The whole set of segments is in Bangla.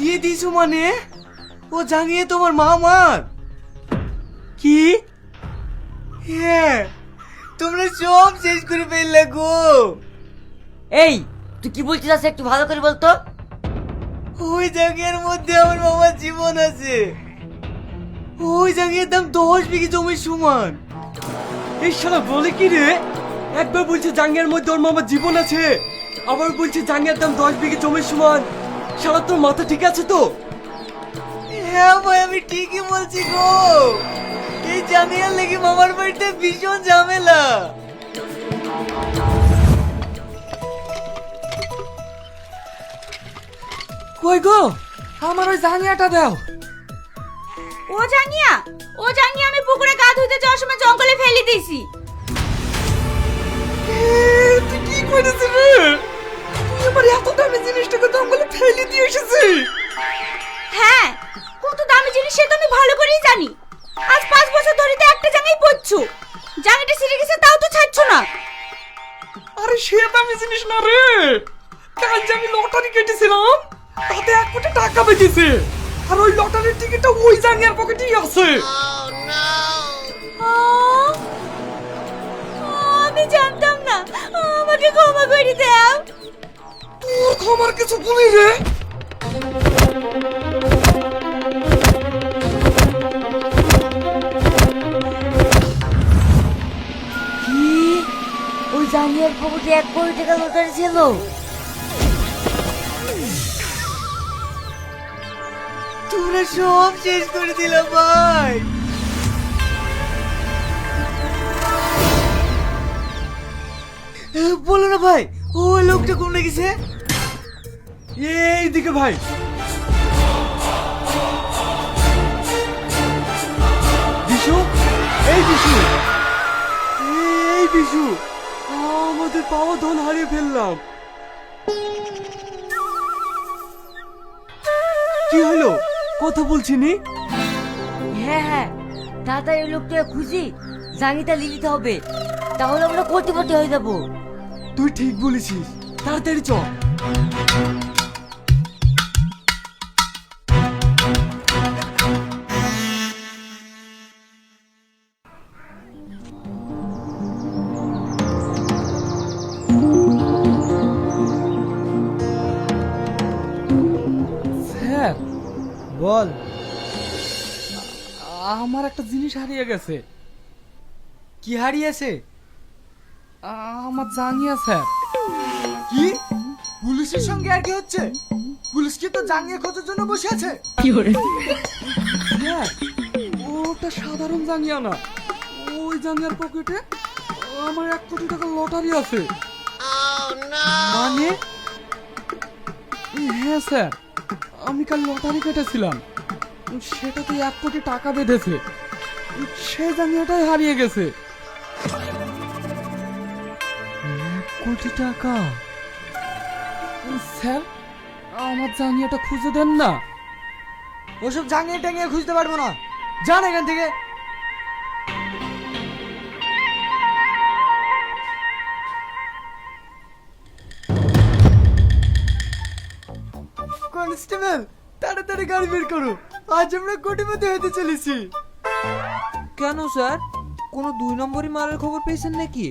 দিয়ে দিয়েছ মানে? ও জানিয়ে তোমার মা আমার কি? হ্যাঁ তোমরা সব শেষ করে ফেললে গো। এই তুই কি বলছিস আছে একটু ভালো করে বলতো? ওই জায়গার মধ্যে আমার মামার জীবন আছে। ওই জায়গার দাম দশ বিঘে জমির সমান। এই শালা বলে কি রে? একবার বলছে জাঙ্গিয়ার মধ্যে ওর মামার জীবন আছে। আবার বলছে জাঙ্গিয়ার দাম দশ বিঘে জমির সমান। শালা তোর মাথা ঠিক আছে তো? হ্যাঁ ভাই আমি ঠিকই বলছি গো। এই জাঙ্গিয়ার লেগে মামার বাড়িতে ভীষণ ঝামেলা। কই গো? আমার ওই জাঙ্গিয়াটা দাও। ও জাঙ্গিয়া? ও জাঙ্গিয়া আমি পুকুরে গা ধুইতে যাওয়ার সময় জঙ্গলে ফেলে দিয়েছি। তুই কি করেছিস রে? দিয়ে এসেছিস হ্যাঁ কত দামি জিনিস সে তো আমি ভালো করেই জানি। আজ পাঁচ বছর ধরে তো একটা জাঙ্গিয়াই পরছো। জাঙ্গিটা ছিঁড়ে গেছে তাও তো ছাড়ছো না। আরে সে দামি জিনিস না রে। কাল যে আমি লটারি কেটেছিলাম তাতে এক কোটি টাকা বেঁচেছে। আর ওই লটারির টিকিটটা ওই জাঙ্গিয়ার পকেটেই আছে। আমি জানতাম না। জাঙ্গিয়ার পকেটে এক কোটি টাকা লটারি ছিল? তোরা সব শেষ করে দিলাম ভাই। বলো না ভাই, ও লোকটা কোনে গেছে? এই দিকে ভাই। বিশু? এই বিশু। এই বিশু। আমাদের পাওয়া ধন হারিয়ে ফেললাম। কি হলো? কথা বলছিনি হ্যাঁ হ্যাঁ। তাড়াতাড়ি এই লোকটা খুঁজি জাঙ্গিটা লিলিতে দিতে হবে। তাহলে আমরা কোটিপতি হয়ে যাব। তুই ঠিক বলেছিস। তাড়াতাড়ি চ বল। আমার একটা জিনিস হারিয়ে গেছে। কি হারিয়েছে? আমার জানিয়া স্যার। কি? পুলিশের সঙ্গে আর কি হচ্ছে? পুলিশ কি তো জাঙ্গিয়ে খোঁজার জন্য বসে আছে? স্যার ওটা সাধারণ জাঙ্গিয়া না। ওই জাঙ্গিয়ার পকেটে আমার এক কোটি টাকা লটারি আছে। মানে? হ্যাঁ স্যার। আমি কাল লটারি কেটেছিলাম। সেটা সেটাতে এক কোটি টাকা বেঁধেছে। সে জাঙ্গিয়াটাই হারিয়ে গেছে। এক কোটি টাকা? স্যার, আমার জাঙ্গিয়াটা খুঁজে দেন না। ওসব জাঙ্গিয়ে টাঙ্গিয়ে খুঁজতে পারব না। যান এখান থেকে। কনস্টেবল তাড়াতাড়ি গাড়ি বের করো। আজ আমরা কোটিপতি হতে চলেছি। কেন স্যার? কোনো দুই নম্বরই মালের খবর পেয়েছেন নাকি?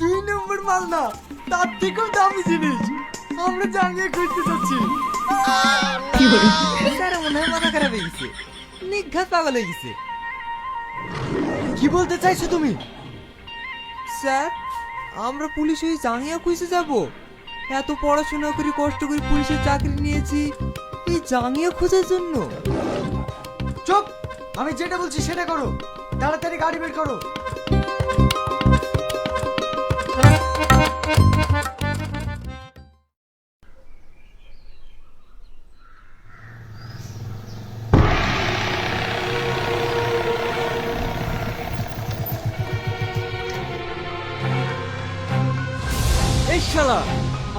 দুই নম্বর মাল না তার থেকেও দামি জিনিস। আমরা জাঙ্গিয়ে খুঁজতে যাচ্ছি। স্যার মনে হয় মাথা খারাপ হয়ে গেছে। নিঘাত পাগল হয়ে গেছে। কি বলতে চাইছো তুমি? স্যার আমরা পুলিশ হয়ে জাঙ্গিয়া খুঁজে যাব। এত পড়াশোনা করে কষ্ট করে পুলিশের চাকরি নিয়েছি, এই জাঙ্গিয়া খোঁজার জন্য। চুপ! আমি যেটা বলছি সেটা করো। তাড়াতাড়ি গাড়ি বের করো। এই শালা!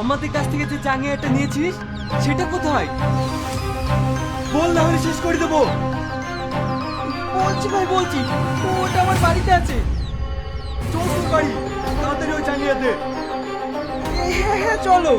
আমাদের কাছ থেকে যে জাঙ্গিয়াটা নিয়েছিস, সেটা কোথায়? বল না হলে শেষ করে দেবো। বলছি ভাই, বলছি। ওটা আমার বাড়িতে আছে। চল তোর বাড়ি, তাড়াতাড়ি ওই জাঙ্গিয়াতে। হ্যাঁ হ্যাঁ চলো।